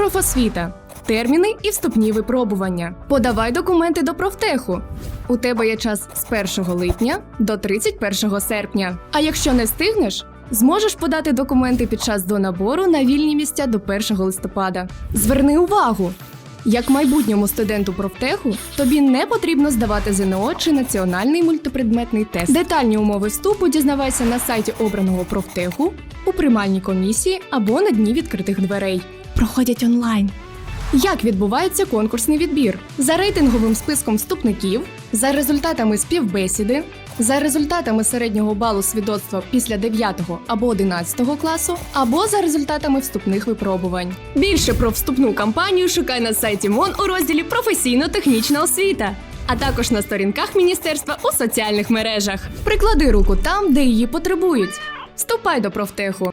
Профосвіта. Терміни і вступні випробування. Подавай документи до профтеху. У тебе є час з 1 липня до 31 серпня. А якщо не встигнеш, зможеш подати документи під час до набору на вільні місця до 1 листопада. Зверни увагу! Як майбутньому студенту профтеху тобі не потрібно здавати ЗНО чи національний мультипредметний тест. Детальні умови вступу дізнавайся на сайті обраного профтеху, у приймальній комісії або на дні відкритих дверей. Проходять онлайн. Як відбувається конкурсний відбір? За рейтинговим списком вступників, за результатами співбесіди, за результатами середнього балу свідоцтва після 9 або 11 класу, або за результатами вступних випробувань. Більше про вступну кампанію шукай на сайті МОН у розділі Професійно-технічна освіта, а також на сторінках міністерства у соціальних мережах. Приклади руку там, де її потребують. Вступай до профтеху.